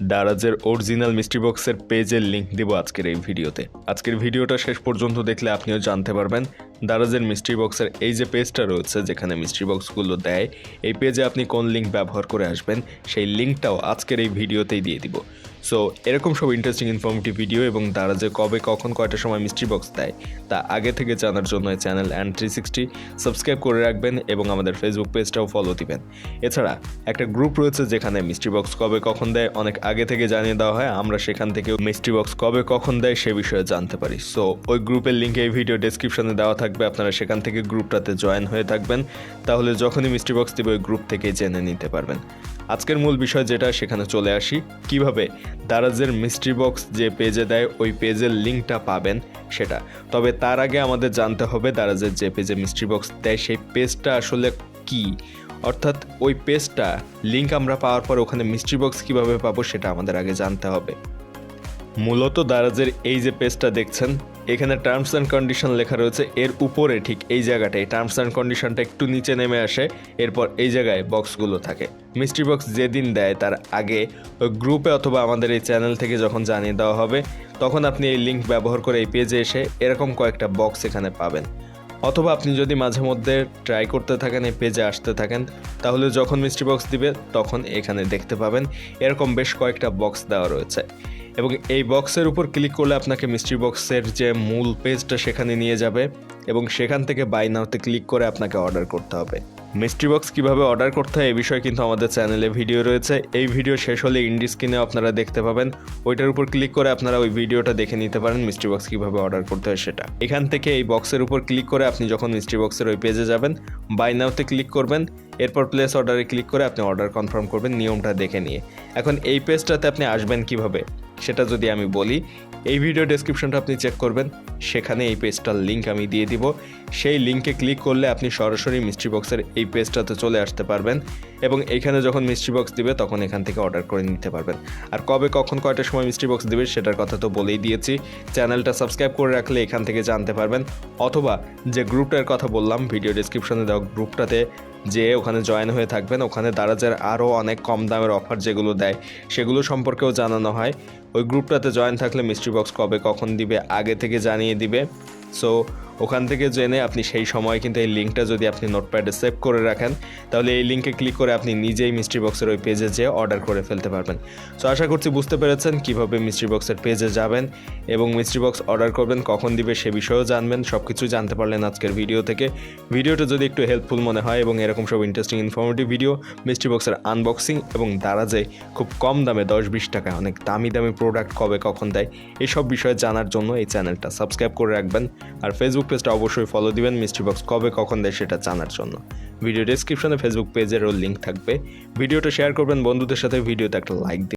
দারাজের original mystery বক্সের পেজের link দেবো আজকের এই ভিডিওতে। আজকের ভিডিওটা শেষ পর্যন্ত দেখলে আপনিও জানতে পারবেন, দারাজের মিস্ট্রি বক্সের এই যে পেজটা রয়েছে, যেখানে মিস্ট্রি বক্সগুলো দেয়, এই পেজে আপনি কোন লিঙ্ক ব্যবহার করে আসবেন, সেই লিঙ্কটাও আজকের এই ভিডিওতেই দিয়ে দিব। সো এরকম সব ইন্টারেস্টিং ইনফরমেটিভ ভিডিও এবং তারা যে কবে, কখন কয়টার সময় মিস্ট্রি বক্স দেয়, তা আগে থেকে জানার জন্য channel and three sixty subscribe করে রাখবেন এবং আমাদের ফেসবুক পেজটাও ফলো দিবেন। এছাড়া, একটা গ্রুপ রয়েছে যেখানে মিস্ট্রি বক্স কবে, কখন দেয়, অনেক আগে থেকে জানিয়ে দেওয়া হয়। আমরা সেখান থেকে মিস্ট্রি বক্স কবে, কখন দেয়, সে বিষয়ে জানতে পারি। সো ওই গ্রুপের লিঙ্ক এই ভিডিও ডেসক্রিপশনে দেওয়া থাকবে। আপনারা সেখান থেকে গ্রুপটাতে জয়েন হয়ে থাকবেন। তাহলে যখনই মিস্ট্রি বক্স দিবে, ওই গ্রুপ থেকে জেনে নিতে পারবেন। আজকের মূল বিষয় যেটা, সেখানে চলে আসি। কীভাবে? দারাজের মিস্ট্রি বক্স যে পেজে দেয়, ওই পেজের লিঙ্কটা পাবেন সেটা। তবে তার আগে আমাদের জানতে হবে দারাজের যে পেজে মিস্ট্রি বক্স দেয়, সেই পেজটা আসলে কি? অর্থাৎ ওই পেজটা লিঙ্ক আমরা পাওয়ার পর ওখানে মিস্ট্রি বক্স কীভাবে পাবো, সেটা আমাদের আগে জানতে হবে। মূলত দারাজের এই যে পেজটা দেখছেন এখানে টার্মস অ্যান্ড কন্ডিশন লেখা রয়েছে। এর উপরে ঠিক এই জায়গাটায় টার্মস অ্যান্ড কন্ডিশনটা একটু নিচে নেমে আসে, এরপর এই জায়গায় বক্সগুলো থাকে। মিস্ট্রি বক্স যেদিন দেয়, তার আগে গ্রুপে অথবা আমাদের এই চ্যানেল থেকে যখন জানিয়ে দেওয়া হবে, তখন আপনি এই লিঙ্ক ব্যবহার করে এই পেজে এসে এরকম কয়েকটা বক্স এখানে পাবেন। অথবা আপনি যদি মাঝে মধ্যে ট্রাই করতে থাকেন, এই পেজে আসতে থাকেন, তাহলে যখন মিস্ট্রি বক্স দিবে, তখন এখানে দেখতে পাবেন। এরকম বেশ কয়েকটা বক্স দেওয়া রয়েছে। এবং এই বক্সের উপর ক্লিক করলে আপনাকে মিস্ট্রি বক্সের যে মূল পেজটা সেখানে নিয়ে যাবে এবং সেখান থেকে বাই নাওতে ক্লিক করে আপনাকে অর্ডার করতে হবে। মিস্ট্রি বক্স কীভাবে অর্ডার করতে হয় এই বিষয়ে কিন্তু আমাদের চ্যানেলে ভিডিও রয়েছে। এই ভিডিও শেষ হলে ইন্ডি স্ক্রিনে আপনারা দেখতে পাবেন। ওইটার উপর ক্লিক করে আপনারা ওই ভিডিওটা দেখে নিতে পারেন মিস্ট্রি বক্স কীভাবে অর্ডার করতে হয় সেটা। এখান থেকে এই বক্সের উপর ক্লিক করে আপনি যখন মিস্ট্রি বক্সের ওই পেজে যাবেন, বাই নাওতে ক্লিক করবেন। এরপর প্লেস অর্ডারে ক্লিক করে আপনি অর্ডার কনফার্ম করবেন, নিয়মটা দেখে নিয়ে। এখন এই পেজটাতে আপনি আসবেন কীভাবে? সেটা যদি আমি বলি, এই ভিডিও ডেসক্রিপশনটা আপনি চেক করবেন, সেখানে এই পেজটার লিঙ্ক আমি দিয়ে দিব। সেই লিঙ্কে ক্লিক করলে আপনি সরাসরি মিস্ট্রি বক্সের এই পেজটাতে চলে আসতে পারবেন এবং এইখানে যখন মিস্ট্রি বক্স দিবে, তখন এখান থেকে অর্ডার করে নিতে পারবেন। আর কবে, কখন, কয়টার সময় মিস্ট্রি বক্স দিবে, সেটার কথা তো বলেই দিয়েছি। চ্যানেলটা সাবস্ক্রাইব করে রাখলে এখান থেকে জানতে পারবেন। অথবা যে গ্রুপটার কথা বললাম ভিডিও ডেসক্রিপশনে দেওয়া গ্রুপটাতে যে ওখানে জয়েন হয়ে থাকবেন, ওখানে দারাজের আরও অনেক কম দামের অফার যেগুলো দেয়, সেগুলো সম্পর্কেও জানানো হয়। ওই গ্রুপটাতে জয়েন থাকলে মিস্ট্রি বক্স কবে কখন দিবে, আগে থেকে জানিয়ে দিবে। সো ওখান থেকে জেনে আপনি সেই সময় কিন্তু এই লিঙ্কটা যদি আপনি নোটপ্যাডে সেভ করে রাখেন, তাহলে এই লিঙ্কে ক্লিক করে আপনি নিজেই মিস্ট্রি বক্সের ওই পেজে যেয়ে অর্ডার করে ফেলতে পারবেন। সো আশা করছি বুঝতে পেরেছেন কীভাবে মিস্ট্রি বক্সের পেজে যাবেন এবং মিস্ট্রি বক্স অর্ডার করবেন, কখন দিবে সে বিষয়েও জানবেন সব কিছু জানতে পারলেন আজকের ভিডিও থেকে। ভিডিওটা যদি একটু হেল্পফুল মনে হয় এবং এরকম সব ইন্টারেস্টিং ইনফরমেটিভ ভিডিও মিস্ট্রি বক্সের আনবক্সিং এবং দারাজে খুব কম দামে দশ বিশ টাকা অনেক দামি দামি প্রোডাক্ট কবে কখন দেয়, এসব বিষয়ে জানার জন্য এই চ্যানেলটা সাবস্ক্রাইব করে রাখবেন। আর ফেসবুক পেজটা অবশ্যই ফলো দিবেন। মিস্ট্রি বক্স কবে, কখন দেয় সেটা জানার জন্য। ভিডিও ডেসক্রিপশনে ফেসবুক পেজেরও লিঙ্ক থাকবে। ভিডিওটা শেয়ার করবেন, বন্ধুদের সাথে ভিডিওতে একটা লাইক